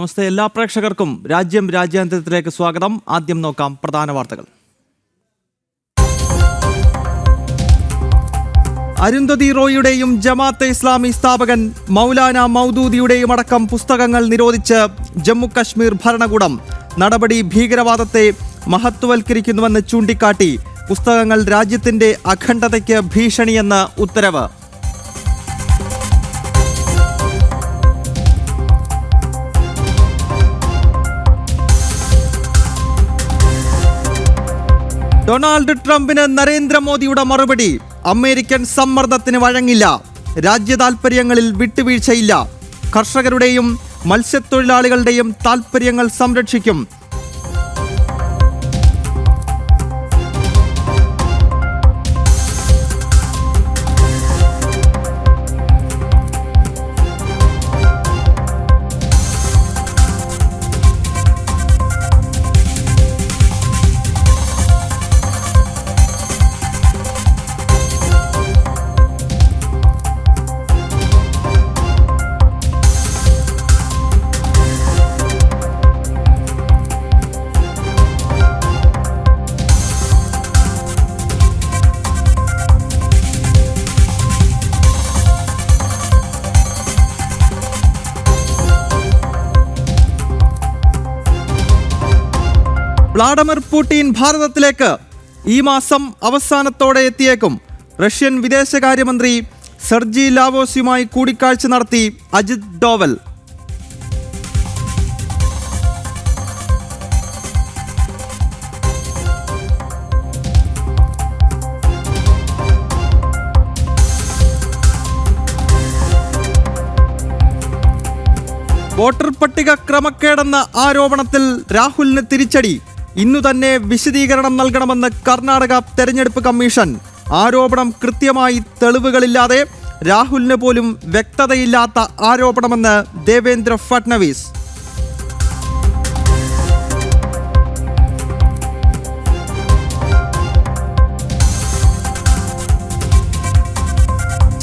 നമസ്തേ എല്ലാ പ്രേക്ഷകർക്കും രാജ്യം രാജ്യാന്തരത്തിലേക്ക് സ്വാഗതം. ആദ്യം നോക്കാം പ്രധാന വാർത്തകൾ. അരുന്ധതി റോയിയുടെയും ജമാഅത്തെ ഇസ്ലാമി സ്ഥാപകൻ മൗലാന മൗദൂദിയുടെയും അടക്കം പുസ്തകങ്ങൾ നിരോധിച്ച് ജമ്മു കശ്മീർ ഭരണകൂടം നടപടി ഭീകരവാദത്തെ മഹത്വവൽക്കരിക്കുന്നുവെന്ന് ചൂണ്ടിക്കാട്ടി പുസ്തകങ്ങൾ രാജ്യത്തിന്റെ അഖണ്ഡതയ്ക്ക് ഭീഷണിയെന്ന് ഉത്തരവ്. ഡൊണാൾഡ് ട്രംപിന് നരേന്ദ്രമോദിയുടെ മറുപടി. അമേരിക്കൻ സമ്മർദ്ദത്തിന് വഴങ്ങില്ല. രാജ്യ താൽപ്പര്യങ്ങളിൽ വിട്ടുവീഴ്ചയില്ല. കർഷകരുടെയും മത്സ്യത്തൊഴിലാളികളുടെയും താൽപ്പര്യങ്ങൾ സംരക്ഷിക്കും. വ്ളാഡിമിർ പുടിൻ ഭാരതത്തിലേക്ക് ഈ മാസം അവസാനത്തോടെ എത്തിയേക്കും. റഷ്യൻ വിദേശകാര്യമന്ത്രി സെർജി ലാവോസുമായി കൂടിക്കാഴ്ച നടത്തി അജിത് ഡോവൽ. വോട്ടർ പട്ടിക ക്രമക്കേടെന്ന ആരോപണത്തിൽ രാഹുലിന് തിരിച്ചടി. ഇന്നു തന്നെ വിശദീകരണം നൽകണമെന്ന് കർണാടക തെരഞ്ഞെടുപ്പ് കമ്മീഷൻ. ആരോപണം കൃത്യമായി തെളിവുകളില്ലാതെ രാഹുലിന് പോലും വ്യക്തതയില്ലാത്ത ആരോപണമെന്ന് ദേവേന്ദ്ര ഫട്നവിസ്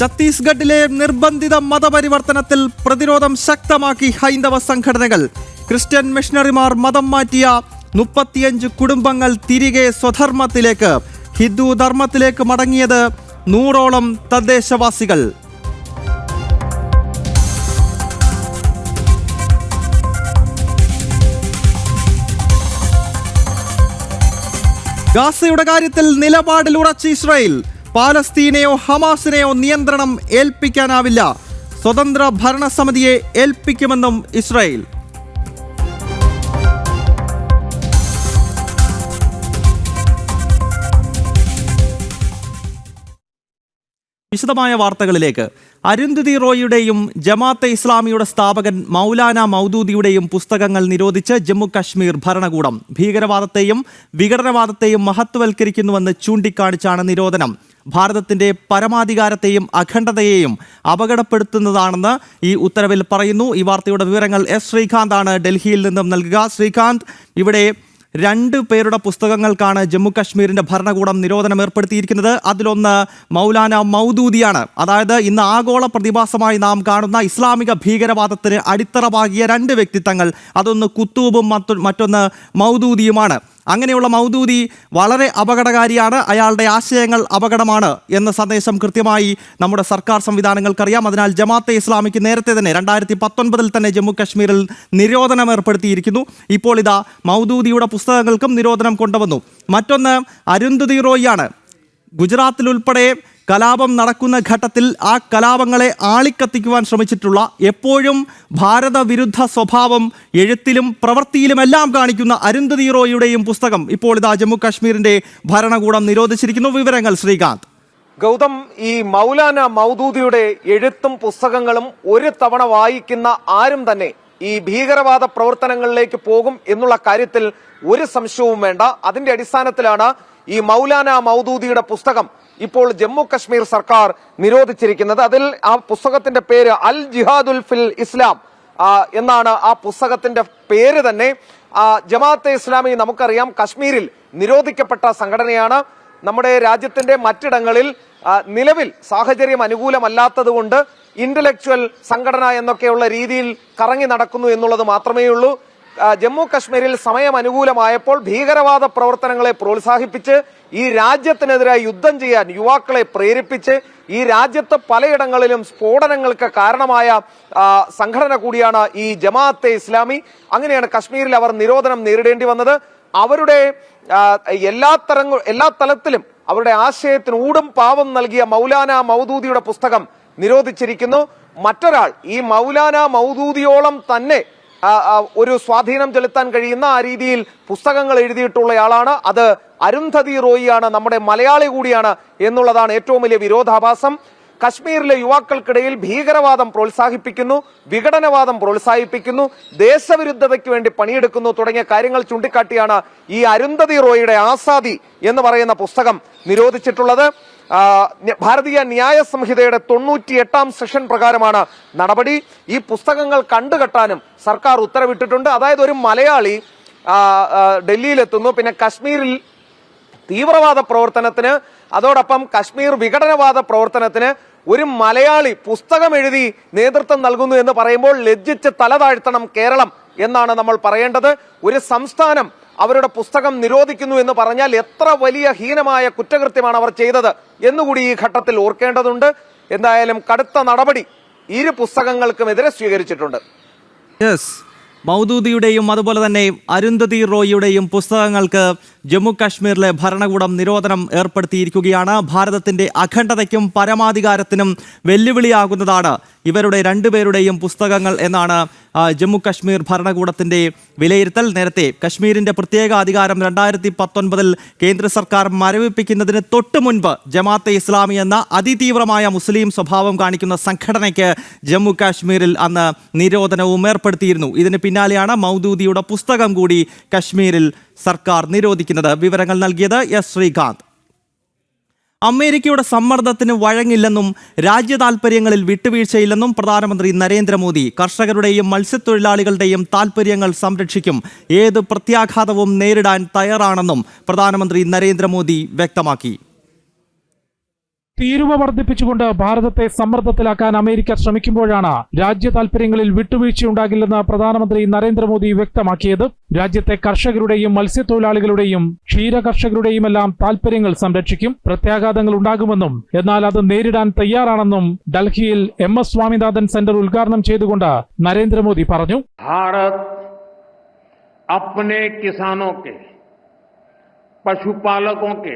ഛത്തീസ്ഗഡിലെ നിർബന്ധിത മതപരിവർത്തനത്തിൽ പ്രതിരോധം ശക്തമാക്കി ഹൈന്ദവ സംഘടനകൾ. ക്രിസ്ത്യൻ മിഷണറിമാർ മതം മാറ്റിയ മുപ്പത്തിയഞ്ച് കുടുംബങ്ങൾ തിരികെ സ്വധർമ്മത്തിലേക്ക് ഹിന്ദു ധർമ്മത്തിലേക്ക് മടങ്ങിയത് നൂറോളം തദ്ദേശവാസികൾ. ഗാസയുടെ കാര്യത്തിൽ നിലപാടിൽ ഉറച്ച് ഇസ്രായേൽ പാലസ്തീനെയോ ഹമാസിനെയോ നിയന്ത്രണം ഏൽപ്പിക്കാനാവില്ല. സ്വതന്ത്ര ഭരണസമിതിയെ ഏൽപ്പിക്കുമെന്നും ഇസ്രായേൽ. വിശദമായ വാർത്തകളിലേക്ക്. അരുന്ധതി റോയിയുടെയും ജമാഅത്തെ ഇസ്ലാമിയുടെ സ്ഥാപകൻ മൗലാന മൗദൂദിയുടെയും പുസ്തകങ്ങൾ നിരോധിച്ച് ജമ്മു കശ്മീർ ഭരണകൂടം ഭീകരവാദത്തെയും വിഘടനവാദത്തെയും മഹത്വവൽക്കരിക്കുന്നുവെന്ന് ചൂണ്ടിക്കാണിച്ചാണ് നിരോധനം. ഭാരതത്തിന്റെ പരമാധികാരത്തെയും അഖണ്ഡതയെയും അപകടപ്പെടുത്തുന്നതാണെന്ന് ഈ ഉത്തരവിൽ പറയുന്നു. ഈ വാർത്തയുടെ വിവരങ്ങൾ എസ് ശ്രീകാന്താണ് ഡൽഹിയിൽ നിന്നും നൽകുക. ശ്രീകാന്ത് ഇവിടെ രണ്ട് പേരുടെ പുസ്തകങ്ങൾക്കാണ് ജമ്മു കാശ്മീരിന്റെ ഭരണകൂടം നിരോധനം ഏർപ്പെടുത്തിയിരിക്കുന്നത് അതിലൊന്ന് മൗലാന മൗദൂദിയാണ്. അതായത് ഇന്ന് ആഗോള പ്രതിഭാസമായി നാം കാണുന്ന ഇസ്ലാമിക ഭീകരവാദത്തിന് അടിത്തറ രണ്ട് വ്യക്തിത്വങ്ങൾ. അതൊന്ന് കുത്തൂബും മറ്റൊന്ന് മൗദൂദിയുമാണ്. അങ്ങനെയുള്ള മൗദൂദി വളരെ അപകടകാരിയാണ്. അയാളുടെ ആശയങ്ങൾ അപകടമാണ് എന്ന സന്ദേശം കൃത്യമായി നമ്മുടെ സർക്കാർ സംവിധാനങ്ങൾക്കറിയാം. അതിനാൽ ജമാഅത്തെ ഇസ്ലാമിക്ക് നേരത്തെ തന്നെ രണ്ടായിരത്തി പത്തൊൻപതിൽ തന്നെ ജമ്മു കാശ്മീരിൽ നിരോധനം ഏർപ്പെടുത്തിയിരിക്കുന്നു. ഇപ്പോൾ ഇതാ മൗദൂദിയുടെ പുസ്തകങ്ങൾക്കും നിരോധനം കൊണ്ടുവന്നു. മറ്റൊന്ന് അരുന്ധതി റോയിയാണ് ഗുജറാത്തിൽ ഉൾപ്പെടെ കലാപം നടക്കുന്ന ഘട്ടത്തിൽ ആ കലാപങ്ങളെ ആളിക്കത്തിക്കുവാൻ ശ്രമിച്ചിട്ടുള്ള എപ്പോഴും ഭാരതവിരുദ്ധ സ്വഭാവം എഴുത്തിലും പ്രവൃത്തിയിലുമെല്ലാം കാണിക്കുന്ന അരുന്ധതി റോയിയുടെയും പുസ്തകം ഇപ്പോൾ ഇതാ ജമ്മു കാശ്മീരിന്റെ ഭരണകൂടം നിരോധിച്ചിരിക്കുന്നു. വിവരങ്ങൾ ശ്രീകാന്ത്. ഗൗതം ഈ മൗലാന മൗദൂദിയുടെ എഴുത്തും പുസ്തകങ്ങളും ഒരു തവണ വായിക്കുന്ന ആരും തന്നെ ഈ ഭീകരവാദ പ്രവർത്തനങ്ങളിലേക്ക് പോകും എന്നുള്ള കാര്യത്തിൽ ഒരു സംശയവും വേണ്ട. അതിന്റെ അടിസ്ഥാനത്തിലാണ് ഈ മൗലാന മൗദൂദിയുടെ പുസ്തകം ഇപ്പോൾ ജമ്മു കശ്മീർ സർക്കാർ നിരോധിച്ചിരിക്കുന്നത്. അതിൽ ആ പുസ്തകത്തിന്റെ പേര് അൽ ജിഹാദുൽ ഫിൽ ഇസ്ലാം എന്നാണ് ആ പുസ്തകത്തിന്റെ പേര് തന്നെ. ജമാഅത്തെ ഇസ്ലാമി നമുക്കറിയാം കശ്മീരിൽ നിരോധിക്കപ്പെട്ട സംഘടനയാണ്. നമ്മുടെ രാജ്യത്തിന്റെ മറ്റിടങ്ങളിൽ നിലവിൽ സാഹചര്യം അനുകൂലമല്ലാത്തതുകൊണ്ട് ഇന്റലക്ച്വൽ സംഘടന എന്നൊക്കെയുള്ള രീതിയിൽ കറങ്ങി നടക്കുന്നു എന്നുള്ളത് മാത്രമേ ഉള്ളൂ ജമ്മു കശ്മീരിൽ സമയം അനുകൂലമായപ്പോൾ ഭീകരവാദ പ്രവർത്തനങ്ങളെ പ്രോത്സാഹിപ്പിച്ച് ഈ രാജ്യത്തിനെതിരായി യുദ്ധം ചെയ്യാൻ യുവാക്കളെ പ്രേരിപ്പിച്ച് ഈ രാജ്യത്ത് പലയിടങ്ങളിലും സ്ഫോടനങ്ങൾക്ക് കാരണമായ സംഘടന കൂടിയാണ് ഈ ജമാഅത്തെ ഇസ്ലാമി. അങ്ങനെയാണ് കശ്മീരിൽ അവർ നിരോധനം നേരിടേണ്ടി വന്നത്. അവരുടെ എല്ലാ തരങ്ങ എല്ലാ തലത്തിലും അവരുടെ ആശയത്തിന് ഊടും പാവം നൽകിയ മൗലാന മൗദൂദിയുടെ പുസ്തകം നിരോധിച്ചിരിക്കുന്നു. മറ്റൊരാൾ ഈ മൗലാന മൗദൂദിയോളം തന്നെ ഒരു സ്വാധീനം ചെലുത്താൻ കഴിയുന്ന ആ രീതിയിൽ പുസ്തകങ്ങൾ എഴുതിയിട്ടുള്ളയാളാണ്. അത് അരുന്ധതി റോയിയാണ് നമ്മുടെ മലയാളി കൂടിയാണ് എന്നുള്ളതാണ് ഏറ്റവും വലിയ വിരോധാഭാസം. കശ്മീരിലെ യുവാക്കൾക്കിടയിൽ ഭീകരവാദം പ്രോത്സാഹിപ്പിക്കുന്നു വിഘടനവാദം പ്രോത്സാഹിപ്പിക്കുന്നു ദേശവിരുദ്ധതയ്ക്ക് വേണ്ടി പണിയെടുക്കുന്നു തുടങ്ങിയ കാര്യങ്ങൾ ചൂണ്ടിക്കാട്ടിയാണ് ഈ അരുന്ധതി റോയിയുടെ ആസാദി എന്ന് പറയുന്ന പുസ്തകം നിരോധിച്ചിട്ടുള്ളത്. ഭാരതീയ ന്യായ സംഹിതയുടെ തൊണ്ണൂറ്റി എട്ടാം സെഷൻ പ്രകാരമാണ് നടപടി. ഈ പുസ്തകങ്ങൾ കണ്ടുകെട്ടാനും സർക്കാർ ഉത്തരവിട്ടിട്ടുണ്ട്. അതായത് ഒരു മലയാളി ഡൽഹിയിലെത്തുന്നു. പിന്നെ കശ്മീരിൽ തീവ്രവാദ പ്രവർത്തനത്തിന് അതോടൊപ്പം കശ്മീർ വിഘടനവാദ പ്രവർത്തനത്തിന് ഒരു മലയാളി പുസ്തകം എഴുതി നേതൃത്വം നൽകുന്നു എന്ന് പറയുമ്പോൾ ലജ്ജിച്ച് തല താഴ്ത്തണം കേരളം എന്നാണ് നമ്മൾ പറയേണ്ടത്. ഒരു സംസ്ഥാനം അവരുടെ പുസ്തകം നിരോധിക്കുന്നു എന്ന് പറഞ്ഞാൽ എത്ര വലിയ ഹീനമായ കുറ്റകൃത്യമാണ് അവർ ചെയ്തത് എന്നുകൂടി ഈ ഘട്ടത്തിൽ ഓർക്കേണ്ടതുണ്ട്. എന്തായാലും കടുത്ത നടപടി ഇരു പുസ്തകങ്ങൾക്കുമെതിരെ സ്വീകരിച്ചിട്ടുണ്ട്. മൗദൂദിയുടെയും അതുപോലെ തന്നെ അരുന്ധതി റോയിയുടെയും പുസ്തകങ്ങൾക്ക് ജമ്മു കാശ്മീരിലെ ഭരണകൂടം നിരോധനം ഏർപ്പെടുത്തിയിരിക്കുകയാണ്. ഭാരതത്തിന്റെ അഖണ്ഡതയ്ക്കും പരമാധികാരത്തിനും വെല്ലുവിളിയാകുന്നതാണ് ഇവരുടെ രണ്ടുപേരുടെയും പുസ്തകങ്ങൾ എന്നാണ് ജമ്മു കശ്മീർ ഭരണകൂടത്തിന്റെ വിലയിരുത്തൽ. നേരത്തെ കശ്മീരിന്റെ പ്രത്യേക അധികാരം രണ്ടായിരത്തി പത്തൊൻപതിൽ കേന്ദ്ര സർക്കാർ മരവിപ്പിക്കുന്നതിന് തൊട്ട് മുൻപ് ജമാഅത്തെ ഇസ്ലാമി എന്ന അതിതീവ്രമായ മുസ്ലിം സ്വഭാവം കാണിക്കുന്ന സംഘടനയ്ക്ക് ജമ്മു കാശ്മീരിൽ അന്ന് നിരോധനവും ഏർപ്പെടുത്തിയിരുന്നു. ഇതിന് പിന്നാലെയാണ് മൗദൂദിയുടെ പുസ്തകം കൂടി കശ്മീരിൽ സർക്കാർ നിരോധിക്കുന്നത്. വിവരങ്ങൾ നൽകിയത് എസ് ശ്രീകാന്ത്. അമേരിക്കയുടെ സമ്മർദ്ദത്തിന് വഴങ്ങില്ലെന്നും രാജ്യ താൽപ്പര്യങ്ങളിൽ വിട്ടുവീഴ്ചയില്ലെന്നും പ്രധാനമന്ത്രി നരേന്ദ്രമോദി കർഷകരുടെയും മത്സ്യത്തൊഴിലാളികളുടെയും താൽപര്യങ്ങൾ സംരക്ഷിക്കും ഏത് പ്രത്യാഘാതവും നേരിടാൻ തയ്യാറാണെന്നും പ്രധാനമന്ത്രി നരേന്ദ്രമോദി വ്യക്തമാക്കി. തീരുവ വർദ്ധിപ്പിച്ചുകൊണ്ട് ഭാരതത്തെ സമ്മർദ്ദത്തിലാക്കാൻ അമേരിക്ക ശ്രമിക്കുമ്പോഴാണ് രാജ്യ താൽപര്യങ്ങളിൽ വിട്ടുവീഴ്ചയുണ്ടാകില്ലെന്ന് പ്രധാനമന്ത്രി നരേന്ദ്രമോദി വ്യക്തമാക്കിയത് രാജ്യത്തെ കർഷകരുടെയും മത്സ്യത്തൊഴിലാളികളുടെയും ക്ഷീര കർഷകരുടെയുമെല്ലാം താൽപര്യങ്ങൾ സംരക്ഷിക്കും പ്രത്യാഘാതങ്ങൾ ഉണ്ടാകുമെന്നും എന്നാൽ അത് നേരിടാൻ തയ്യാറാണെന്നും ഡൽഹിയിൽ എം എസ് സ്വാമിനാഥൻ സെന്റർ ഉദ്ഘാടനം ചെയ്തുകൊണ്ട് നരേന്ദ്രമോദി പറഞ്ഞു भारत अपने किसानों के पशुपालकों के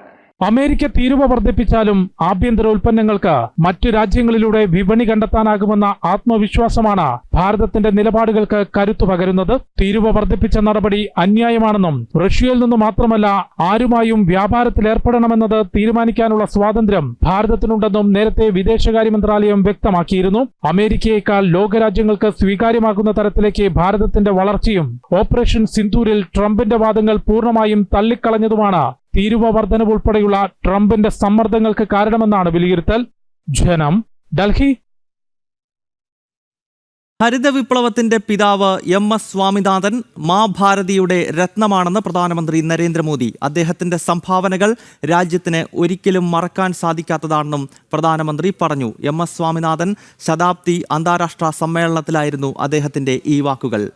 അമേരിക്ക തീരുവ വർദ്ധിപ്പിച്ചാലും ആഭ്യന്തര ഉൽപ്പന്നങ്ങൾക്ക് മറ്റു രാജ്യങ്ങളിലൂടെ വിപണി കണ്ടെത്താനാകുമെന്ന ആത്മവിശ്വാസമാണ് ഭാരതത്തിന്റെ നിലപാടുകൾക്ക് കരുത്തു പകരുന്നത്. തീരുവ വർദ്ധിപ്പിച്ച നടപടി അന്യായമാണെന്നും റഷ്യയിൽ നിന്ന് മാത്രമല്ല ആരുമായും വ്യാപാരത്തിൽ ഏർപ്പെടണമെന്നത് തീരുമാനിക്കാനുള്ള സ്വാതന്ത്ര്യം ഭാരതത്തിനുണ്ടെന്നും നേരത്തെ വിദേശകാര്യ മന്ത്രാലയം വ്യക്തമാക്കിയിരുന്നു. അമേരിക്കയേക്കാൾ ലോകരാജ്യങ്ങൾക്ക് സ്വീകാര്യമാകുന്ന തരത്തിലേക്ക് ഭാരതത്തിന്റെ വളർച്ചയും ഓപ്പറേഷൻ സിന്ധൂരിൽ ട്രംപിന്റെ വാദങ്ങൾ പൂർണമായും തള്ളിക്കളഞ്ഞതുമാണ് തീരുവ വർധനവ് ഉൾപ്പെടെയുള്ള ട്രംപിന്റെ സമ്മർദ്ദങ്ങൾക്ക് കാരണമെന്നാണ് വിലയിരുത്തൽ. ജനം ഡൽഹി. ഹരിത വിപ്ലവത്തിന്റെ പിതാവ് എം എസ് സ്വാമിനാഥൻ മാ ഭാരതിയുടെ രത്നമാണെന്ന് പ്രധാനമന്ത്രി നരേന്ദ്രമോദി. അദ്ദേഹത്തിന്റെ സംഭാവനകൾ രാജ്യത്തിന് ഒരിക്കലും മറക്കാൻ സാധിക്കാത്തതാണെന്നും പ്രധാനമന്ത്രി പറഞ്ഞു. എം എസ് സ്വാമിനാഥൻ ശതാബ്ദി അന്താരാഷ്ട്ര സമ്മേളനത്തിലായിരുന്നു അദ്ദേഹത്തിന്റെ ഈ വാക്കുകൾ.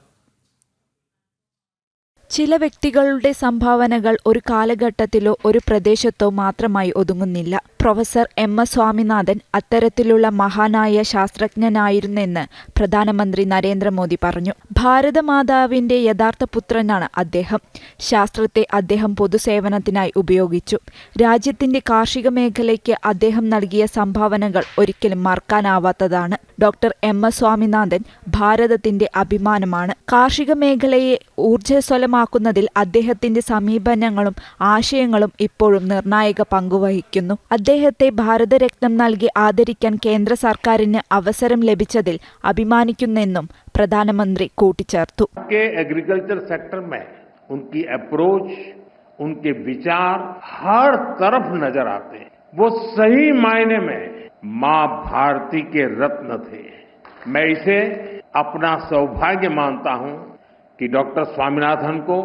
ചില വ്യക്തികളുടെ സംഭാവനകൾ ഒരു കാലഘട്ടത്തിലോ ഒരു പ്രദേശത്തോ മാത്രമായി ഒതുങ്ങുന്നില്ല. Professor M. എസ്. സ്വാമിനാഥൻ അത്തരത്തിലുള്ള മഹാനായ ശാസ്ത്രജ്ഞനായിരുന്നെന്ന് പ്രധാനമന്ത്രി നരേന്ദ്രമോദി പറഞ്ഞു. ഭാരതമാതാവിന്റെ യഥാർത്ഥ പുത്രനാണ് അദ്ദേഹം. ശാസ്ത്രത്തെ അദ്ദേഹം പൊതുസേവനത്തിനായി ഉപയോഗിച്ചു. രാജ്യത്തിന്റെ കാർഷിക മേഖലയ്ക്ക് അദ്ദേഹം നൽകിയ സംഭാവനകൾ ഒരിക്കലും മറക്കാനാവാത്തതാണ്. Doctor M. എസ്. സ്വാമിനാഥൻ ഭാരതത്തിന്റെ അഭിമാനമാണ്. കാർഷിക മേഖലയെ ഊർജസ്വലമായി യാഥാർത്ഥ്യമാക്കുന്നതിൽ അദ്ദേഹത്തിന്റെ സമീപനങ്ങളും ആശയങ്ങളും ഇപ്പോഴും നിർണായക പങ്കുവഹിക്കുന്നു അദ്ദേഹത്തെ ഭാരതരത്നം നൽകി ആദരിക്കാൻ കേന്ദ്ര സർക്കാരിന് അവസരം ലഭിച്ചതിൽ അഭിമാനിക്കുന്നെന്നും പ്രധാനമന്ത്രി കൂട്ടിച്ചേർത്തു के एग्रीकल्चर सेक्टर में उनकी अप्रोच उनके विचार हर तरफ नजर आते हैं वो सही मायने में मां भारती के रत्न थे मैं इसे अपना सौभाग्य मानता हूं कि डॉक्टर स्वामीनाथन को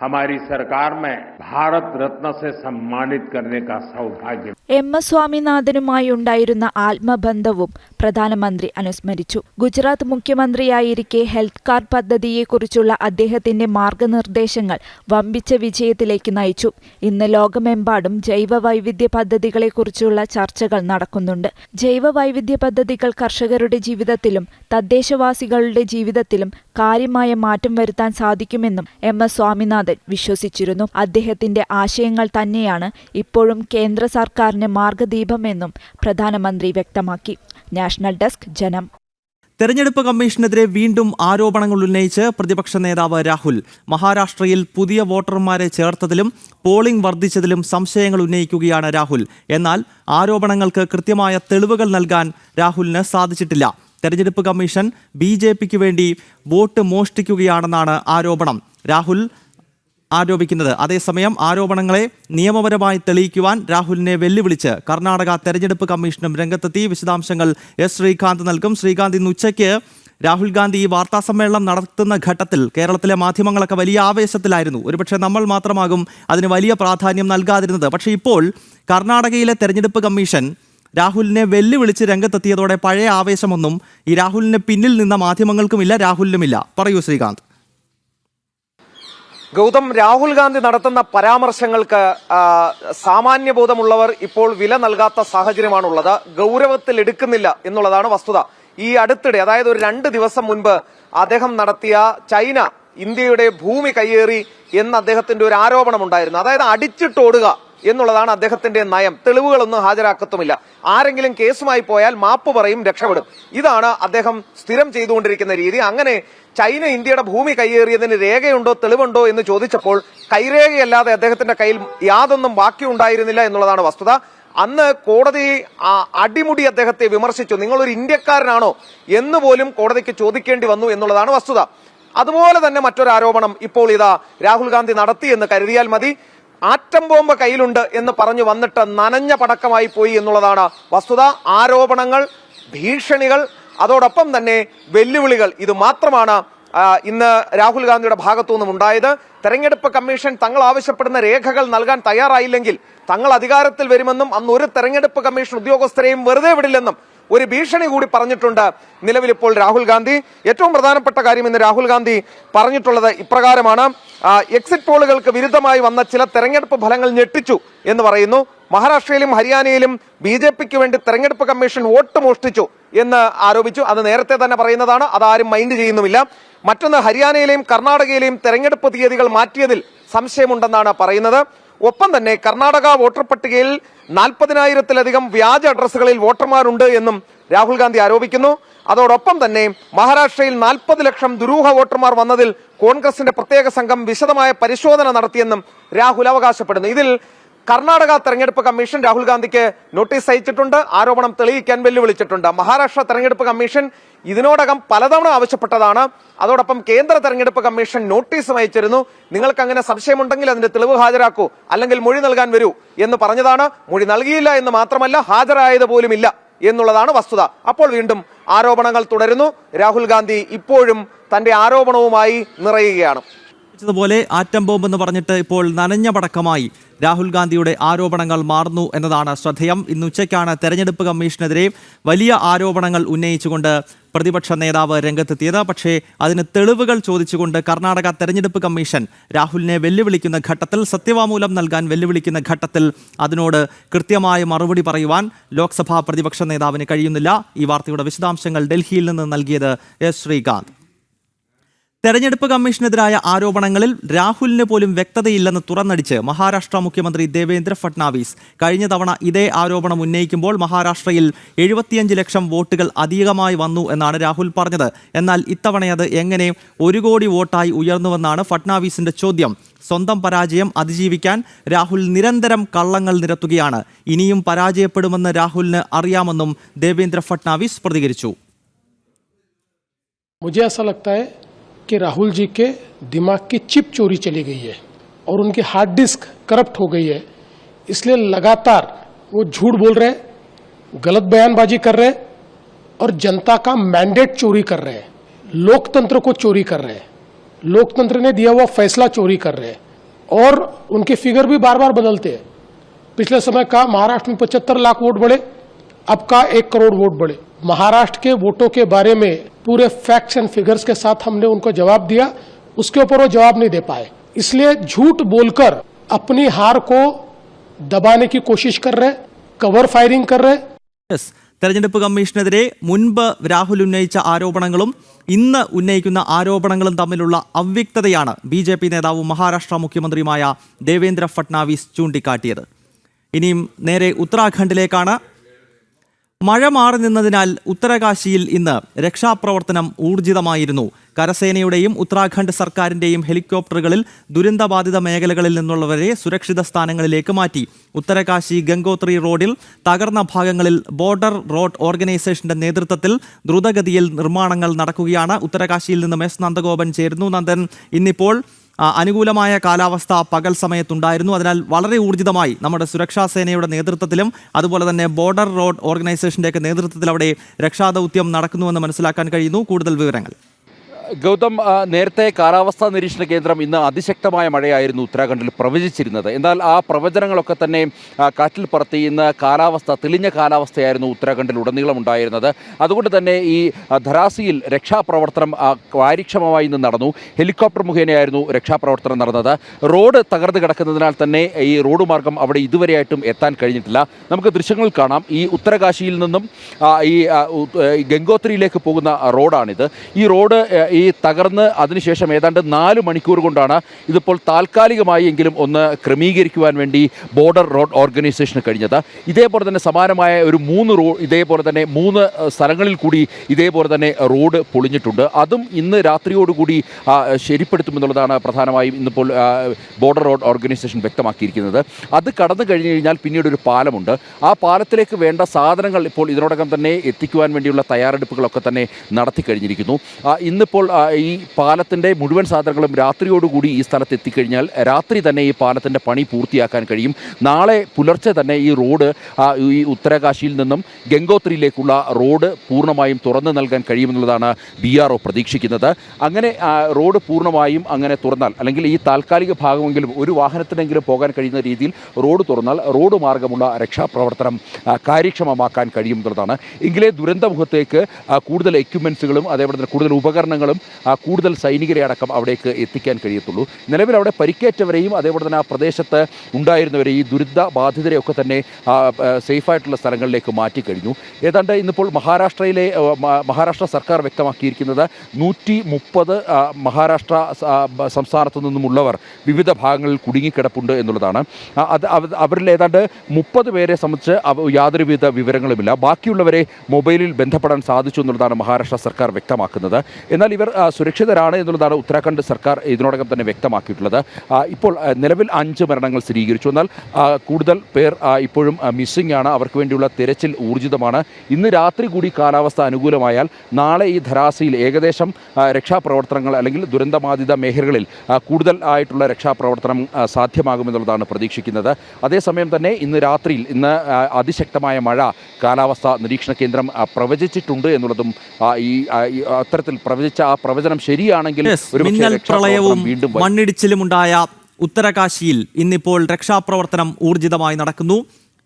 हमारी सरकार में भारत रत्न से सम्मानित करने का सौभाग्य। എം എസ് സ്വാമിനാഥനുമായി ഉണ്ടായിരുന്ന ആത്മബന്ധവും പ്രധാനമന്ത്രി അനുസ്മരിച്ചു. ഗുജറാത്ത് മുഖ്യമന്ത്രിയായിരിക്കെ ഹെൽത്ത് കാർഡ് പദ്ധതിയെക്കുറിച്ചുള്ള അദ്ദേഹത്തിന്റെ മാർഗനിർദ്ദേശങ്ങൾ വമ്പിച്ച വിജയത്തിലേക്ക് നയിച്ചു. ഇന്ന് ലോകമെമ്പാടും ജൈവ വൈവിധ്യ പദ്ധതികളെക്കുറിച്ചുള്ള ചർച്ചകൾ നടക്കുന്നുണ്ട്. ജൈവ വൈവിധ്യ പദ്ധതികൾ കർഷകരുടെ ജീവിതത്തിലും തദ്ദേശവാസികളുടെ ജീവിതത്തിലും കാര്യമായ മാറ്റം വരുത്താൻ സാധിക്കുമെന്നും എം എസ് സ്വാമിനാഥൻ വിശ്വസിച്ചിരുന്നു. അദ്ദേഹത്തിന്റെ ആശയങ്ങൾ തന്നെയാണ് ഇപ്പോഴും കേന്ദ്ര സർക്കാരിന് മാർഗദീപമെന്നും പ്രധാനമന്ത്രി വ്യക്തമാക്കി. നാഷണൽ ഡെസ്ക് ജനം. തെരഞ്ഞെടുപ്പ് കമ്മീഷനെതിരെ വീണ്ടും ആരോപണങ്ങൾ ഉന്നയിച്ച് പ്രതിപക്ഷ നേതാവ് രാഹുൽ. മഹാരാഷ്ട്രയിൽ പുതിയ വോട്ടർമാരെ ചേർത്തതിലും പോളിംഗ് വർദ്ധിച്ചതിലും സംശയങ്ങൾ ഉന്നയിക്കുകയാണ് രാഹുൽ. എന്നാൽ ആരോപണങ്ങൾക്ക് കൃത്യമായ തെളിവുകൾ നൽകാൻ രാഹുലിന് സാധിച്ചിട്ടില്ല. തെരഞ്ഞെടുപ്പ് കമ്മീഷൻ ബി വേണ്ടി വോട്ട് മോഷ്ടിക്കുകയാണെന്നാണ് ആരോപണം. രാഹുൽ ആരോപിക്കുന്നത്. അതേസമയം ആരോപണങ്ങളെ നിയമപരമായി തെളിയിക്കുവാൻ രാഹുലിനെ വെല്ലുവിളിച്ച് കർണാടക തെരഞ്ഞെടുപ്പ് കമ്മീഷനും രംഗത്തെത്തി വിശദാംശങ്ങൾ എസ് ശ്രീകാന്ത് നൽകും. ശ്രീകാന്ത് ഇന്ന് ഉച്ചയ്ക്ക് രാഹുൽ ഗാന്ധി ഈ വാർത്താ സമ്മേളനം നടത്തുന്ന ഘട്ടത്തിൽ കേരളത്തിലെ മാധ്യമങ്ങളൊക്കെ വലിയ ആവേശത്തിലായിരുന്നു. ഒരുപക്ഷെ നമ്മൾ മാത്രമാകും അതിന് വലിയ പ്രാധാന്യം നൽകാതിരുന്നത്. പക്ഷേ ഇപ്പോൾ കർണാടകയിലെ തെരഞ്ഞെടുപ്പ് കമ്മീഷൻ രാഹുലിനെ വെല്ലുവിളിച്ച് രംഗത്തെത്തിയതോടെ പഴയ ആവേശമൊന്നും ഈ രാഹുലിന് പിന്നിൽ നിന്ന മാധ്യമങ്ങൾക്കുമില്ല രാഹുലിനുമില്ല. പറയൂ ശ്രീകാന്ത്. ഗൗതം രാഹുൽ ഗാന്ധി നടത്തുന്ന പരാമർശങ്ങൾക്ക് സാമാന്യബോധമുള്ളവർ ഇപ്പോൾ വില നൽകാത്ത സാഹചര്യമാണുള്ളത്. ഗൗരവത്തിൽ എടുക്കുന്നില്ല എന്നുള്ളതാണ് വസ്തുത. ഈ അടുത്തിടെ അതായത് ഒരു രണ്ട് ദിവസം മുൻപ് അദ്ദേഹം നടത്തിയ ചൈന ഇന്ത്യയുടെ ഭൂമി കയ്യേറി എന്ന അദ്ദേഹത്തിന്റെ ഒരു ആരോപണം ഉണ്ടായിരുന്നു അതായത് അടിച്ചിട്ടോടുക എന്നുള്ളതാണ് അദ്ദേഹത്തിന്റെ നയം. തെളിവുകളൊന്നും ഹാജരാക്കത്തുമില്ല. ആരെങ്കിലും കേസുമായി പോയാൽ മാപ്പ് പറയും രക്ഷപ്പെടും. ഇതാണ് അദ്ദേഹം സ്ഥിരം ചെയ്തുകൊണ്ടിരിക്കുന്ന രീതി. അങ്ങനെ ചൈന ഇന്ത്യയുടെ ഭൂമി കൈയേറിയതിന് രേഖയുണ്ടോ തെളിവുണ്ടോ എന്ന് ചോദിച്ചപ്പോൾ കൈരേഖയല്ലാതെ അദ്ദേഹത്തിന്റെ കയ്യിൽ യാതൊന്നും ബാക്കിയുണ്ടായിരുന്നില്ല എന്നുള്ളതാണ് വസ്തുത. അന്ന് കോടതി അടിമുടി അദ്ദേഹത്തെ വിമർശിച്ചു. നിങ്ങളൊരു ഇന്ത്യക്കാരനാണോ എന്ന് പോലും കോടതിക്ക് ചോദിക്കേണ്ടി വന്നു എന്നുള്ളതാണ് വസ്തുത. അതുപോലെ തന്നെ മറ്റൊരു ആരോപണം ഇപ്പോൾ ഇതാ രാഹുൽ ഗാന്ധി നടത്തി എന്ന് കരുതിയാൽ മതി. ആറ്റം ബോംബ് കയ്യിലുണ്ട് എന്ന് പറഞ്ഞു വന്നിട്ട് നനഞ്ഞ പടക്കമായി പോയി എന്നുള്ളതാണ് വസ്തുത. ആരോപണങ്ങൾ ഭീഷണികൾ അതോടൊപ്പം തന്നെ വെല്ലുവിളികൾ. ഇത് മാത്രമാണ് ഇന്ന് രാഹുൽ ഗാന്ധിയുടെ ഭാഗത്തു നിന്നും ഉണ്ടായത്. തെരഞ്ഞെടുപ്പ് കമ്മീഷൻ തങ്ങൾ ആവശ്യപ്പെടുന്ന രേഖകൾ നൽകാൻ തയ്യാറായില്ലെങ്കിൽ തങ്ങൾ അധികാരത്തിൽ വരുമെന്നും അന്ന് ഒരു തെരഞ്ഞെടുപ്പ് കമ്മീഷൻ ഉദ്യോഗസ്ഥരെയും വെറുതെ വിടില്ലെന്നും ഒരു ഭീഷണി കൂടി പറഞ്ഞിട്ടുണ്ട് നിലവിൽ ഇപ്പോൾ രാഹുൽ ഗാന്ധി. ഏറ്റവും പ്രധാനപ്പെട്ട കാര്യം ഇന്ന് രാഹുൽ ഗാന്ധി പറഞ്ഞിട്ടുള്ളത് ഇപ്രകാരമാണ് എക്സിറ്റ് പോളുകൾക്ക് വിരുദ്ധമായി വന്ന ചില തെരഞ്ഞെടുപ്പ് ഫലങ്ങൾ ഞെട്ടിച്ചു എന്ന് പറയുന്നു. മഹാരാഷ്ട്രയിലും ഹരിയാനയിലും ബി വേണ്ടി തെരഞ്ഞെടുപ്പ് കമ്മീഷൻ വോട്ട് മോഷ്ടിച്ചു. എന്ന് ആരോപിച്ചു. അത് നേരത്തെ തന്നെ പറയുന്നതാണ്. അതാരും മൈൻഡ് ചെയ്യുന്നുമില്ല. മറ്റൊന്ന് ഹരിയാനയിലെയും കർണാടകയിലെയും തെരഞ്ഞെടുപ്പ് തീയതികൾ മാറ്റിയതിൽ സംശയമുണ്ടെന്നാണ് പറയുന്നത്. ഒപ്പം തന്നെ കർണാടക വോട്ടർ പട്ടികയിൽ നാൽപ്പതിനായിരത്തിലധികം വ്യാജ അഡ്രസ്സുകളിൽ വോട്ടർമാരുണ്ട് എന്നും രാഹുൽ ഗാന്ധി ആരോപിക്കുന്നു. അതോടൊപ്പം തന്നെ മഹാരാഷ്ട്രയിൽ നാൽപ്പത് ലക്ഷം ദുരൂഹ വോട്ടർമാർ വന്നതിൽ കോൺഗ്രസിന്റെ പ്രത്യേക സംഘം വിശദമായ പരിശോധന നടത്തിയെന്നും രാഹുൽ അവകാശപ്പെടുന്നു. ഇതിൽ കർണാടക തെരഞ്ഞെടുപ്പ് കമ്മീഷൻ രാഹുൽ ഗാന്ധിക്ക് നോട്ടീസ് അയച്ചിട്ടുണ്ട്. ആരോപണം തെളിയിക്കാൻ വെല്ലുവിളിച്ചിട്ടുണ്ട്. മഹാരാഷ്ട്ര തെരഞ്ഞെടുപ്പ് കമ്മീഷൻ ഇതിനോടകം പലതവണ ആവശ്യപ്പെട്ടതാണ്. അതോടൊപ്പം കേന്ദ്ര തെരഞ്ഞെടുപ്പ് കമ്മീഷൻ നോട്ടീസും അയച്ചിരുന്നു. നിങ്ങൾക്ക് അങ്ങനെ സംശയമുണ്ടെങ്കിൽ അതിന്റെ തെളിവ് ഹാജരാക്കൂ. അല്ലെങ്കിൽ മൊഴി നൽകാൻ വരൂ എന്ന് പറഞ്ഞതാണ്. മൊഴി നൽകിയില്ല എന്ന് മാത്രമല്ല ഹാജരായത് പോലുമില്ല എന്നുള്ളതാണ് വസ്തുത. അപ്പോൾ വീണ്ടും ആരോപണങ്ങൾ തുടരുന്നു. രാഹുൽ ഗാന്ധി ഇപ്പോഴും തന്റെ ആരോപണവുമായി നിറയുകയാണ്. പോലെ ആറ്റം ബോംബ് എന്ന് പറഞ്ഞിട്ട് ഇപ്പോൾ നനഞ്ഞ പടക്കമായി രാഹുൽ ഗാന്ധിയുടെ ആരോപണങ്ങൾ മാറുന്നു എന്നതാണ് ശ്രദ്ധേയം. ഇന്ന് ഉച്ചയ്ക്കാണ് തെരഞ്ഞെടുപ്പ് കമ്മീഷനെതിരെ വലിയ ആരോപണങ്ങൾ ഉന്നയിച്ചുകൊണ്ട് പ്രതിപക്ഷ നേതാവ് രംഗത്തെത്തിയത്. പക്ഷേ അതിന് തെളിവുകൾ ചോദിച്ചുകൊണ്ട് കർണാടക തെരഞ്ഞെടുപ്പ് കമ്മീഷൻ രാഹുലിനെ വെല്ലുവിളിക്കുന്ന ഘട്ടത്തിൽ സത്യവാമൂലം നൽകാൻ വെല്ലുവിളിക്കുന്ന ഘട്ടത്തിൽ അതിനോട് കൃത്യമായ മറുപടി പറയുവാൻ ലോക്സഭാ പ്രതിപക്ഷ നേതാവിന് കഴിയുന്നില്ല. ഈ വാർത്തയുടെ വിശദാംശങ്ങൾ ഡൽഹിയിൽ നിന്ന് നൽകിയത് എസ് ശ്രീകാന്ത്. തെരഞ്ഞെടുപ്പ് കമ്മീഷനെതിരായ ആരോപണങ്ങളിൽ രാഹുലിന് പോലും വ്യക്തതയില്ലെന്ന് തുറന്നടിച്ച് മഹാരാഷ്ട്ര മുഖ്യമന്ത്രി ദേവേന്ദ്ര ഫട്നാവിസ് കഴിഞ്ഞ തവണ ഇതേ ആരോപണം ഉന്നയിക്കുമ്പോൾ മഹാരാഷ്ട്രയിൽ എഴുപത്തിയഞ്ച് ലക്ഷം വോട്ടുകൾ അധികമായി വന്നു എന്നാണ് രാഹുൽ പറഞ്ഞത് എന്നാൽ ഇത്തവണയത് എങ്ങനെ ഒരു കോടി വോട്ടായി ഉയർന്നുവെന്നാണ് ഫട്നാവിസിന്റെ ചോദ്യം സ്വന്തം പരാജയം അതിജീവിക്കാൻ രാഹുൽ നിരന്തരം കള്ളങ്ങൾ നിരത്തുകയാണ് ഇനിയും പരാജയപ്പെടുമെന്ന് രാഹുലിന് അറിയാമെന്നും ദേവേന്ദ്ര ഫട്നാവിസ് പ്രതികരിച്ചു मुझे ऐसा लगता है कि राहुल जी के दिमाग की चिप चोरी चली गई है और उनकी हार्ड डिस्क करप्ट हो गई है। इसलिए लगातार वो झूठ बोल रहे हैं, गलत बयानबाजी कर रहे हैं और जनता का मैंडेट चोरी कर रहे हैं। लोकतंत्र को चोरी कर रहे हैं। लोकतंत्र ने दिया हुआ फैसला चोरी कर रहे हैं। और उनके फिगर भी बार बार बदलते हैं। पिछले समय का महाराष्ट्र में पचहत्तर लाख वोट बढ़े, अब का एक करोड़ वोट बढ़े। महाराष्ट्र के वोटों के बारे में पूरे फैक्ट्स एंड फिगर्स के साथ हमने उनको जवाब दिया उसके ऊपर वो जवाब नहीं दे पाए इसलिए झूठ बोलकर अपनी हार को दबाने की कोशिश कर रहे कवर फायरिंग कर रहे യെസ് തെരഞ്ഞെടുപ്പ് കമ്മീഷനെതിരെ മുൻപ് രാഹുൽ ഉന്നയിച്ച ആരോപണങ്ങളും ഇന്ന് ഉന്നയിക്കുന്ന ആരോപണങ്ങളും തമ്മിലുള്ള അവ്യക്തതയാണ് ബി ജെ പി നേതാവും മഹാരാഷ്ട്ര മുഖ്യമന്ത്രിയുമായ ദേവേന്ദ്ര ഫട്നാവിസ് ചൂണ്ടിക്കാട്ടിയത് ഇനിയും നേരെ ഉത്തരാഖണ്ഡിലേക്കാണ് മഴ മാറി നിന്നതിനാൽ ഉത്തരകാശിയിൽ ഇന്ന് രക്ഷാപ്രവർത്തനം ഊർജിതമായിരുന്നു. കരസേനയുടെയും ഉത്തരാഖണ്ഡ് സർക്കാരിന്റെയും ഹെലികോപ്റ്ററുകളിൽ ദുരന്തബാധിത മേഖലകളിൽ നിന്നുള്ളവരെ സുരക്ഷിത സ്ഥാനങ്ങളിലേക്ക് മാറ്റി. ഉത്തരകാശി ഗംഗോത്രി റോഡിൽ തകർന്ന ഭാഗങ്ങളിൽ ബോർഡർ റോഡ് ഓർഗനൈസേഷന്റെ നേതൃത്വത്തിൽ ദ്രുതഗതിയിൽ നിർമ്മാണങ്ങൾ നടക്കുകയാണ്. ഉത്തരകാശിയിൽ നിന്ന് എസ്. നന്ദഗോപൻ ചേരുന്നു. നന്ദൻ ഇന്നിപ്പോൾ അനുകൂലമായ കാലാവസ്ഥ പകൽ സമയത്തുണ്ടായിരുന്നു. അതിനാൽ വളരെ ഊർജിതമായി നമ്മുടെ സുരക്ഷാ സേനയുടെ നേതൃത്വത്തിലും അതുപോലെ തന്നെ ബോർഡർ റോഡ് ഓർഗനൈസേഷന്റെയൊക്കെ നേതൃത്വത്തിൽ അവിടെ രക്ഷാദൗത്യം നടക്കുന്നുവെന്ന് മനസ്സിലാക്കാൻ കഴിയുന്നു. കൂടുതൽ വിവരങ്ങൾ. ഗൗതം നേരത്തെ കാലാവസ്ഥാ നിരീക്ഷണ കേന്ദ്രം ഇന്ന് അതിശക്തമായ മഴയായിരുന്നു ഉത്തരാഖണ്ഡിൽ പ്രവചിച്ചിരുന്നത്. എന്നാൽ ആ പ്രവചനങ്ങളൊക്കെ തന്നെ കാറ്റിൽ പറത്തി ഇന്ന് കാലാവസ്ഥ തെളിഞ്ഞ കാലാവസ്ഥയായിരുന്നു ഉത്തരാഖണ്ഡിൽ ഉടനീളം ഉണ്ടായിരുന്നത്. അതുകൊണ്ട് തന്നെ ഈ ധരാസിയിൽ രക്ഷാപ്രവർത്തനം കാര്യക്ഷമമായി ഇന്ന് നടന്നു. ഹെലികോപ്റ്റർ മുഖേനയായിരുന്നു രക്ഷാപ്രവർത്തനം നടന്നത്. റോഡ് തകർന്നു കിടക്കുന്നതിനാൽ തന്നെ ഈ റോഡ് മാർഗം അവിടെ ഇതുവരെയായിട്ടും എത്താൻ കഴിഞ്ഞിട്ടില്ല. നമുക്ക് ദൃശ്യങ്ങൾ കാണാം. ഈ ഉത്തരകാശിയിൽ നിന്നും ഈ ഈ ഗംഗോത്രിയിലേക്ക് പോകുന്ന റോഡാണിത്. ഈ റോഡ് ഏ, ഈ തകർന്ന് അതിനുശേഷം ഏതാണ്ട് നാല് മണിക്കൂർ കൊണ്ടാണ് ഇതിപ്പോൾ താൽക്കാലികമായി എങ്കിലും ഒന്ന് ക്രമീകരിക്കുവാൻ വേണ്ടി ബോർഡർ റോഡ് ഓർഗനൈസേഷന് കഴിഞ്ഞത്. ഇതേപോലെ തന്നെ സമാനമായ ഒരു മൂന്ന് റോ ഇതേപോലെ തന്നെ മൂന്ന് സ്ഥലങ്ങളിൽ കൂടി ഇതേപോലെ തന്നെ റോഡ് പൊളിഞ്ഞിട്ടുണ്ട്. അതും ഇന്ന് രാത്രിയോടുകൂടി ശരിപ്പെടുത്തുമെന്നുള്ളതാണ് പ്രധാനമായും ഇന്നിപ്പോൾ ബോർഡർ റോഡ് ഓർഗനൈസേഷൻ വ്യക്തമാക്കിയിരിക്കുന്നത്. അത് കടന്നു കഴിഞ്ഞു കഴിഞ്ഞാൽ പിന്നീട് ഒരു പാലമുണ്ട്. ആ പാലത്തിലേക്ക് വേണ്ട സാധനങ്ങൾ ഇപ്പോൾ ഇതിനോടകം തന്നെ എത്തിക്കുവാൻ വേണ്ടിയുള്ള തയ്യാറെടുപ്പുകളൊക്കെ തന്നെ നടത്തി കഴിഞ്ഞിരിക്കുന്നു. ഇന്നിപ്പോൾ ഈ പാലത്തിന്റെ മുഴുവൻ സാധനങ്ങളും രാത്രിയോടുകൂടി ഈ സ്ഥലത്ത് എത്തിക്കഴിഞ്ഞാൽ രാത്രി തന്നെ ഈ പാലത്തിന്റെ പണി പൂർത്തിയാക്കാൻ കഴിയും. നാളെ പുലർച്ചെ തന്നെ ഈ റോഡ് ഈ ഉത്തരകാശിയിൽ നിന്നും ഗംഗോത്രിയിലേക്കുള്ള റോഡ് പൂർണമായും തുറന്നു നൽകാൻ കഴിയുമെന്നുള്ളതാണ് ബി ആർ ഒ പ്രതീക്ഷിക്കുന്നത്. അങ്ങനെ റോഡ് പൂർണമായും അങ്ങനെ തുറന്നാൽ അല്ലെങ്കിൽ ഈ താൽക്കാലിക ഭാഗമെങ്കിലും ഒരു വാഹനത്തിനെങ്കിലും പോകാൻ കഴിയുന്ന രീതിയിൽ റോഡ് തുറന്നാൽ റോഡ് മാർഗമുള്ള രക്ഷാപ്രവർത്തനം കാര്യക്ഷമമാക്കാൻ കഴിയുമെന്നുള്ളതാണ്. എങ്കിലേ ദുരന്തമുഖത്തേക്ക് കൂടുതൽ എക്യുപ്മെൻസുകളും അതേപോലെ തന്നെ കൂടുതൽ ഉപകരണങ്ങളും കൂടുതൽ സൈനികരെ അടക്കം അവിടേക്ക് എത്തിക്കാൻ കഴിയത്തുള്ളൂ. നിലവിൽ അവിടെ പരിക്കേറ്റവരെയും അതേപോലെ തന്നെ ആ പ്രദേശത്ത് ഉണ്ടായിരുന്നവരെ ഈ ദുരിത ബാധിതരെയൊക്കെ തന്നെ സേഫായിട്ടുള്ള സ്ഥലങ്ങളിലേക്ക് മാറ്റിക്കഴിഞ്ഞു ഏതാണ്ട് ഇന്നിപ്പോൾ മഹാരാഷ്ട്രയിലെ മഹാരാഷ്ട്ര സർക്കാർ വ്യക്തമാക്കിയിരിക്കുന്നത് നൂറ്റി മുപ്പത് മഹാരാഷ്ട്ര സംസ്ഥാനത്തു നിന്നുമുള്ളവർ വിവിധ ഭാഗങ്ങളിൽ കുടുങ്ങിക്കിടപ്പുണ്ട് എന്നുള്ളതാണ്. അത് അവ- അവരിൽ ഏതാണ്ട് മുപ്പത് പേരെ സംബന്ധിച്ച് യാതൊരുവിധ വിവരങ്ങളുമില്ല. ബാക്കിയുള്ളവരെ മൊബൈലിൽ ബന്ധപ്പെടാൻ സാധിച്ചു എന്നുള്ളതാണ് മഹാരാഷ്ട്ര സർക്കാർ വ്യക്തമാക്കുന്നത്. എന്നാൽ ഇവർ സുരക്ഷിതരാണ് എന്നുള്ളതാണ് ഉത്തരാഖണ്ഡ് സർക്കാർ ഇതിനോടകം തന്നെ വ്യക്തമാക്കിയിട്ടുള്ളത്. ഇപ്പോൾ നിലവിൽ അഞ്ച് മരണങ്ങൾ സ്ഥിരീകരിച്ചു. എന്നാൽ കൂടുതൽ പേർ ഇപ്പോഴും മിസ്സിംഗ് ആണ്. അവർക്ക് വേണ്ടിയുള്ള തിരച്ചിൽ ഊർജിതമാണ്. ഇന്ന് രാത്രി കൂടി കാലാവസ്ഥ അനുകൂലമായാൽ നാളെ ഈ ധരാസിയിൽ ഏകദേശം രക്ഷാപ്രവർത്തനങ്ങൾ അല്ലെങ്കിൽ ദുരന്തബാധിത മേഖലകളിൽ കൂടുതൽ ആയിട്ടുള്ള രക്ഷാപ്രവർത്തനം സാധ്യമാകുമെന്നുള്ളതാണ് പ്രതീക്ഷിക്കുന്നത്. അതേസമയം തന്നെ ഇന്ന് രാത്രിയിൽ ഇന്ന് അതിശക്തമായ മഴ കാലാവസ്ഥ നിരീക്ഷണ കേന്ദ്രം പ്രവചിച്ചിട്ടുണ്ട് എന്നുള്ളതും ഈ അത്തരത്തിൽ പ്രവചിച്ച പ്രവചനം ശരിയാണെങ്കിൽ മിന്നൽ പ്രളയവും. മണ്ണിടിച്ചിലുമുണ്ടായ ഉത്തരകാശിയിൽ ഇന്നിപ്പോൾ രക്ഷാപ്രവർത്തനം ഊർജിതമായി നടക്കുന്നു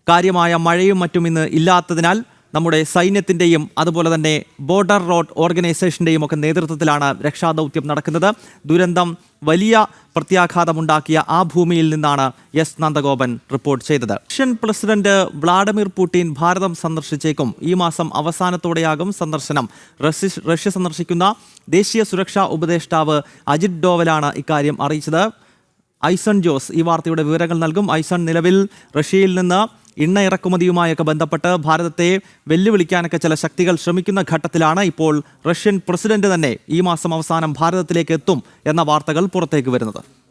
കാര്യമായ മഴയും മറ്റും ഇന്ന് ഇല്ലാത്തതിനാൽ നമ്മുടെ സൈന്യത്തിന്റെയും അതുപോലെ തന്നെ ബോർഡർ റോഡ് ഓർഗനൈസേഷന്റെയും ഒക്കെ നേതൃത്വത്തിലാണ് രക്ഷാദൗത്യം നടക്കുന്നത്. ദുരന്തം വലിയ പ്രത്യാഘാതമുണ്ടാക്കിയ ആ ഭൂമിയിൽ നിന്നാണ് എസ്. നന്ദഗോപൻ റിപ്പോർട്ട് ചെയ്തത്. റഷ്യൻ പ്രസിഡന്റ് വ്ളാഡിമിർ പുടിൻ ഭാരതം സന്ദർശിച്ചേക്കും. ഈ മാസം അവസാനത്തോടെയാകും സന്ദർശനം. റഷ്യ സന്ദർശിക്കുന്ന ദേശീയ സുരക്ഷാ ഉപദേഷ്ടാവ് അജിത് ഡോവലാണ് ഇക്കാര്യം അറിയിച്ചത്. ഐസൺ ജോസ് ഈ വാർത്തയുടെ വിവരങ്ങൾ നൽകും. ഐസൺ നിലവിൽ റഷ്യയിൽ നിന്ന് എണ്ണ ഇറക്കുമതിയുമായൊക്കെ ബന്ധപ്പെട്ട് ഭാരതത്തെ വെല്ലുവിളിക്കാനൊക്കെ ചില ശക്തികൾ ശ്രമിക്കുന്ന ഘട്ടത്തിലാണ് ഇപ്പോൾ റഷ്യൻ പ്രസിഡന്റ് തന്നെ ഈ മാസം അവസാനം ഭാരതത്തിലേക്ക് എത്തും എന്ന വാർത്തകൾ പുറത്തേക്ക് വരുന്നത്.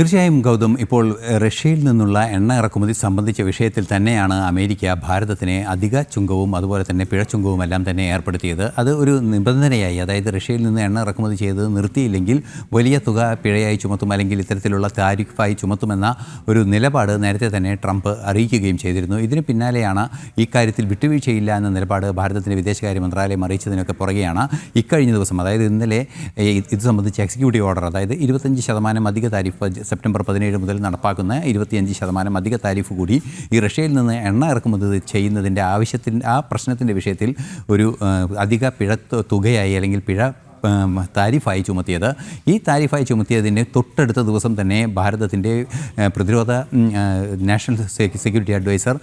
തീർച്ചയായും ഗൗതം ഇപ്പോൾ റഷ്യയിൽ നിന്നുള്ള എണ്ണ ഇറക്കുമതി സംബന്ധിച്ച വിഷയത്തിൽ തന്നെയാണ് അമേരിക്ക ഭാരതത്തിന് അധിക ചുങ്കവും അതുപോലെ തന്നെ പിഴച്ചുങ്കവും എല്ലാം തന്നെ ഏർപ്പെടുത്തിയത്. അത് ഒരു നിബന്ധനയായി. അതായത് റഷ്യയിൽ നിന്ന് എണ്ണ ഇറക്കുമതി ചെയ്ത് നിർത്തിയില്ലെങ്കിൽ വലിയ തുക പിഴയായി ചുമത്തും അല്ലെങ്കിൽ ഇത്തരത്തിലുള്ള താരിഫായി ചുമത്തുമെന്ന ഒരു നിലപാട് നേരത്തെ തന്നെ ട്രംപ് അറിയിക്കുകയും ചെയ്തിരുന്നു. ഇതിന് പിന്നാലെയാണ് ഇക്കാര്യത്തിൽ വിട്ടുവീഴ്ചയില്ല എന്ന നിലപാട് ഭാരതത്തിന്റെ വിദേശകാര്യ മന്ത്രാലയം അറിയിച്ചതിനൊക്കെ പുറകെയാണ് ഇക്കഴിഞ്ഞ ദിവസം അതായത് ഇന്നലെ ഇത് സംബന്ധിച്ച് എക്സിക്യൂട്ടീവ് ഓർഡർ അതായത് ഇരുപത്തഞ്ച് ശതമാനം അധിക താരിഫ് സെപ്റ്റംബർ പതിനേഴ് മുതൽ നടപ്പാക്കുന്ന ഇരുപത്തിയഞ്ച് ശതമാനം അധിക താരിഫ് കൂടി ഈ റഷ്യയിൽ നിന്ന് എണ്ണ ഇറക്കുമതി ചെയ്യുന്നതിന്റെ ആവശ്യത്തിന്റെ ആ പ്രശ്നത്തിന്റെ വിഷയത്തിൽ ഒരു അധിക പിഴ തുകയായി അല്ലെങ്കിൽ പിഴ താരിഫായി ചുമത്തിയത്. ഈ താരിഫായി ചുമത്തിയതിന്റെ തൊട്ടടുത്ത ദിവസം തന്നെ ഭാരതത്തിന്റെ പ്രതിരോധ നാഷണൽ സെക്യൂരിറ്റി അഡ്വൈസർ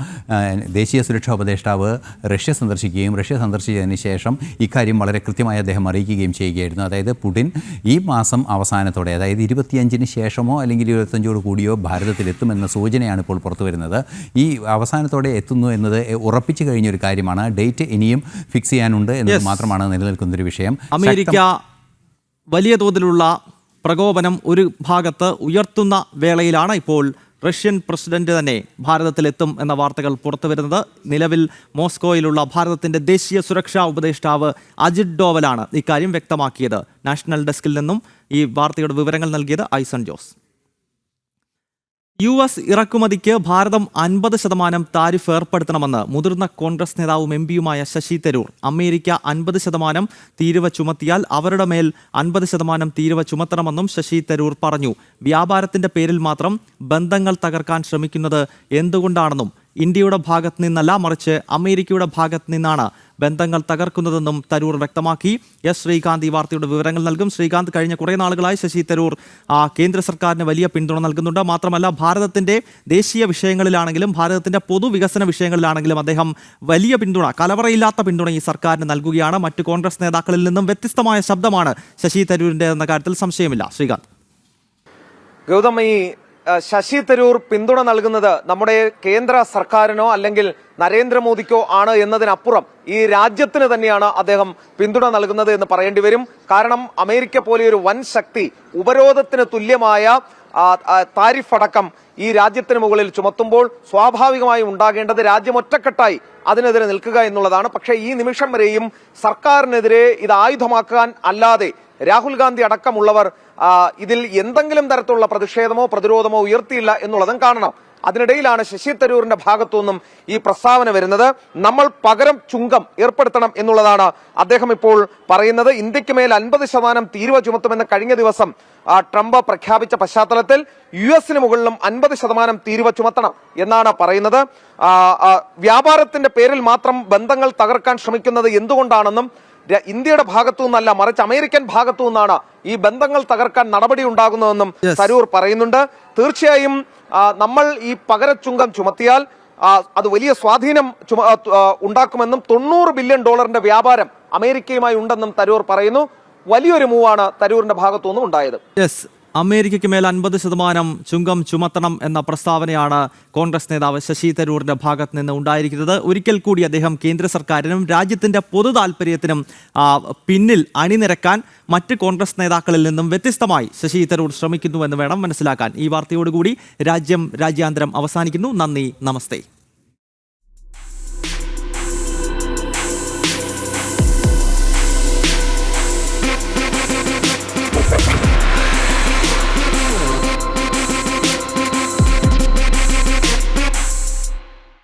ദേശീയ സുരക്ഷാ ഉപദേഷ്ടാവ് റഷ്യ സന്ദർശിക്കുകയും റഷ്യ സന്ദർശിച്ചതിന് ശേഷം ഇക്കാര്യം വളരെ കൃത്യമായി അദ്ദേഹം അറിയിക്കുകയും ചെയ്യുകയായിരുന്നു. അതായത് പുടിൻ ഈ മാസം അവസാനത്തോടെ അതായത് ഇരുപത്തിയഞ്ചിന് ശേഷമോ അല്ലെങ്കിൽ ഇരുപത്തഞ്ചോട് കൂടിയോ ഭാരതത്തിലെത്തുമെന്ന സൂചനയാണ് ഇപ്പോൾ പുറത്തു വരുന്നത്. ഈ അവസാനത്തോടെ എത്തുന്നു എന്നത് ഉറപ്പിച്ചു കഴിഞ്ഞൊരു കാര്യമാണ്. ഡേറ്റ് ഇനിയും ഫിക്സ് ചെയ്യാനുണ്ട് എന്നത് മാത്രമാണ് മാത്രമാണ് നിലനിൽക്കുന്നൊരു വിഷയം. അമേരിക്ക വലിയ തോതിലുള്ള പ്രകോപനം ഒരു ഭാഗത്ത് ഉയർത്തുന്ന വേളയിലാണ് ഇപ്പോൾ റഷ്യൻ പ്രസിഡന്റ് തന്നെ ഭാരതത്തിലെത്തും എന്ന വാർത്തകൾ പുറത്തു വരുന്നത്. നിലവിൽ മോസ്കോയിലുള്ള ഭാരതത്തിന്റെ ദേശീയ സുരക്ഷാ ഉപദേഷ്ടാവ് അജിത് ഡോവലാണ് ഇക്കാര്യം വ്യക്തമാക്കിയത്. നാഷണൽ ഡെസ്കിൽ നിന്നും ഈ വാർത്തയുടെ വിവരങ്ങൾ നൽകിയത് ഐസൺ ജോസ്. യു എസ് ഇറക്കുമതിക്ക് ഭാരതം അൻപത് ശതമാനം താരിഫ് ഏർപ്പെടുത്തണമെന്ന് മുതിർന്ന കോൺഗ്രസ് നേതാവും എം പിയുമായ ശശി തരൂർ. അമേരിക്ക അൻപത് ശതമാനം തീരുവ ചുമത്തിയാൽ അവരുടെ മേൽ അൻപത് ശതമാനം തീരുവ ചുമത്തണമെന്നും ശശി തരൂർ പറഞ്ഞു. വ്യാപാരത്തിന്റെ പേരിൽ മാത്രം ബന്ധങ്ങൾ തകർക്കാൻ ശ്രമിക്കുന്നത് എന്തുകൊണ്ടാണെന്നും ഇന്ത്യയുടെ ഭാഗത്ത് നിന്നല്ല മറിച്ച് അമേരിക്കയുടെ ഭാഗത്ത് നിന്നാണ് ബന്ധങ്ങൾ തകർക്കുന്നതെന്നും തരൂർ വ്യക്തമാക്കി. എസ് ശ്രീകാന്ത് ഈ വാർത്തയുടെ വിവരങ്ങൾ നൽകും. ശ്രീകാന്ത് കഴിഞ്ഞ കുറേ നാളുകളായി ശശി തരൂർ കേന്ദ്ര സർക്കാരിന് വലിയ പിന്തുണ നൽകുന്നുണ്ട്. മാത്രമല്ല ഭാരതത്തിന്റെ ദേശീയ വിഷയങ്ങളിലാണെങ്കിലും ഭാരതത്തിന്റെ പൊതുവികസന വിഷയങ്ങളിലാണെങ്കിലും അദ്ദേഹം വലിയ പിന്തുണ കലവറയില്ലാത്ത പിന്തുണ ഈ സർക്കാരിന് നൽകുകയാണ്. മറ്റ് കോൺഗ്രസ് നേതാക്കളിൽ നിന്നും വ്യത്യസ്തമായ ശബ്ദമാണ് ശശി തരൂരിന്റെ എന്ന കാര്യത്തിൽ സംശയമില്ല. ശ്രീകാന്ത്. ഗൗതം ഈ ശശി തരൂർ പിന്തുണ നൽകുന്നത് നമ്മുടെ കേന്ദ്ര സർക്കാരിനോ അല്ലെങ്കിൽ നരേന്ദ്രമോദിക്കോ ആണ് എന്നതിനപ്പുറം ഈ രാജ്യത്തിന് തന്നെയാണ് അദ്ദേഹം പിന്തുണ നൽകുന്നത് എന്ന് പറയേണ്ടി വരും. കാരണം അമേരിക്ക പോലെയൊരു വൻ ശക്തി ഉപരോധത്തിന് തുല്യമായ താരിഫ് അടക്കം ഈ രാജ്യത്തിന് മുകളിൽ ചുമത്തുമ്പോൾ സ്വാഭാവികമായി ഉണ്ടാകേണ്ടത് രാജ്യം ഒറ്റക്കെട്ടായി അതിനെതിരെ നിൽക്കുക എന്നുള്ളതാണ്. പക്ഷേ ഈ നിമിഷം വരെയും സർക്കാരിനെതിരെ ഇത് ആയുധമാക്കാൻ അല്ലാതെ രാഹുൽ ഗാന്ധി അടക്കമുള്ളവർ ഇതിൽ എന്തെങ്കിലും തരത്തിലുള്ള പ്രതിഷേധമോ പ്രതിരോധമോ ഉയർത്തിയില്ല എന്നുള്ളതും കാണണം. അതിനിടയിലാണ് ശശി തരൂരിന്റെ ഭാഗത്തുനിന്നും ഈ പ്രസ്താവന വരുന്നത്. നമ്മൾ പകരം ചുങ്കം ഏർപ്പെടുത്തണം എന്നുള്ളതാണ് അദ്ദേഹം ഇപ്പോൾ പറയുന്നത്. ഇന്ത്യയ്ക്ക് മേൽ അൻപത് ശതമാനം തീരുവ ചുമത്തുമെന്ന് കഴിഞ്ഞ ദിവസം ട്രംപ് പ്രഖ്യാപിച്ച പശ്ചാത്തലത്തിൽ യു എസിന് മുകളിലും അൻപത് ശതമാനം തീരുവ ചുമത്തണം എന്നാണ് പറയുന്നത്. വ്യാപാരത്തിന്റെ പേരിൽ മാത്രം ബന്ധങ്ങൾ തകർക്കാൻ ശ്രമിക്കുന്നത് എന്തുകൊണ്ടാണെന്നും ഇന്ത്യയുടെ ഭാഗത്തു നിന്നല്ല മറിച്ച് അമേരിക്കൻ ഭാഗത്തു നിന്നാണ് ഈ ബന്ധങ്ങൾ തകർക്കാൻ നടപടി ഉണ്ടാകുന്നതെന്നും തരൂർ പറയുന്നുണ്ട്. തീർച്ചയായും നമ്മൾ ഈ പകരച്ചുങ്കം ചുമത്തിയാൽ അത് വലിയ സ്വാധീനം ഉണ്ടാക്കുമെന്നും തൊണ്ണൂറ് ബില്യൺ ഡോളറിന്റെ വ്യാപാരം അമേരിക്കയുമായി ഉണ്ടെന്നും തരൂർ പറയുന്നു. വലിയൊരു മൂവാണ് തരൂരിന്റെ ഭാഗത്തു നിന്നും ഉണ്ടായത്. അമേരിക്കയ്ക്ക് മേൽ അൻപത് ശതമാനം ചുങ്കം ചുമത്തണം എന്ന പ്രസ്താവനയാണ് കോൺഗ്രസ് നേതാവ് ശശി തരൂറിന്റെ ഭാഗത്ത് നിന്ന് ഉണ്ടായിരിക്കുന്നത്. ഒരിക്കൽ കൂടി അദ്ദേഹം കേന്ദ്ര സർക്കാരിനും രാജ്യത്തിന്റെ പൊതു താല്പര്യത്തിനും പിന്നിൽ അണിനിരക്കാൻ മറ്റ് കോൺഗ്രസ് നേതാക്കളിൽ നിന്നും വ്യത്യസ്തമായി ശശി തരൂർ ശ്രമിക്കുന്നുവെന്ന് വേണം മനസ്സിലാക്കാൻ. ഈ വാർത്തയോടുകൂടി രാജ്യം രാജ്യാന്തരം അവസാനിക്കുന്നു. നന്ദി നമസ്തേ.